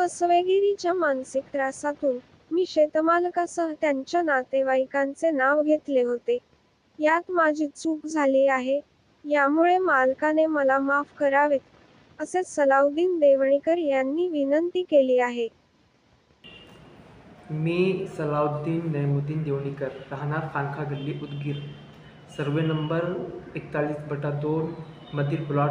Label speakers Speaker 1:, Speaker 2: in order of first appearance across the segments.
Speaker 1: फसवेगिरीच्या मानसिक त्रासातून मी शेतमालकासह त्यांच्या नातेवाईकांचे नाव घेतले होते. यात माझी चूक झाली आहे. यामुळे मालकाने मला माफ करावेत असे सलाउद्दीन देवणीकर यांनी विनंती केली आहे.
Speaker 2: मी सलाउद्दीन नैमुद्दीन देवणीकर राहणार खानखा गल्ली उदगीर. सर्वे नंबर एकताळीस बटा दोन मधील प्लॉट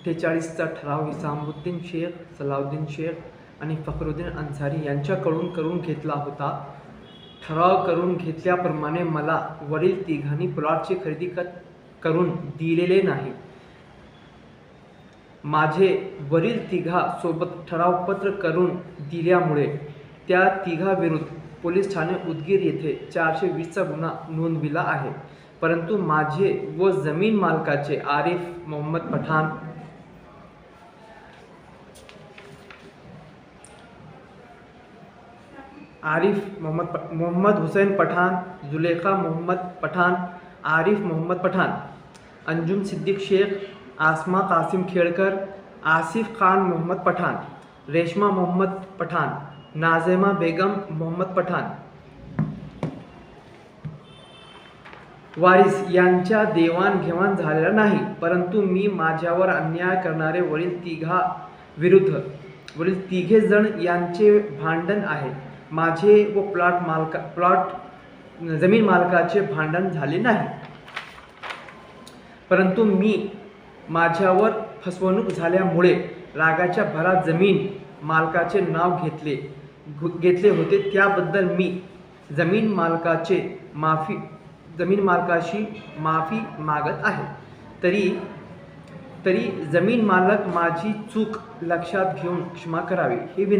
Speaker 2: अठ्ठेचाळीसचा ठराव इसामुद्दीन शेख सलाउद्दीन शेख आणि फखरुद्दीन अन्सारी यांच्याकडून करून घेतला होता. ठराव करून घेतल्याप्रमाणे मला वरील तिघांनी प्लॉटची खरेदी क करून दिलेले नाही. माझे वरील तिघा सोबत ठरावपत्र करून दिल्यामुळे त्या तिघाविरुद्ध पोलीस ठाणे उदगीर येथे चारशे वीसचा गुन्हा नोंदविला आहे. परंतु माझे व जमीन मालकाचे आरिफ मोहम्मद पठाण आरिफ मोहम्मद मोहम्मद हुसैन पठाण जुलेखा मोहम्मद पठाण आरिफ मोहम्मद पठाण अंजुम सिद्दीक शेख आसमा कासिम खेड़कर आसिफ खान मोहम्मद पठाण रेशमा मोहम्मद पठाण नाझेमा बेगम मोहम्मद पठाण वारिस यांच्या देवाणघेवाण झालेला नाही परंतु मी माझ्यावर अन्याय करणारे वडील तिघा विरुद्ध वडील तिघे जण यांचे भांडण आहे. माझे व प्लॉट मालका प्लॉट जमीन मालकाचे भांडण झाले नाही. परंतु मी माझ्यावर फसवणूक झाल्यामुळे रागाच्या भरात जमीन मालकाचे नाव घेतले घेतले होते. त्याबद्दल मी जमीन मालकाचे माफी जमीन मालकाशी माफी मागत आहे. तरी तरी जमीन मालक माझी चूक लक्षात घेऊन क्षमा करावी ही विनंती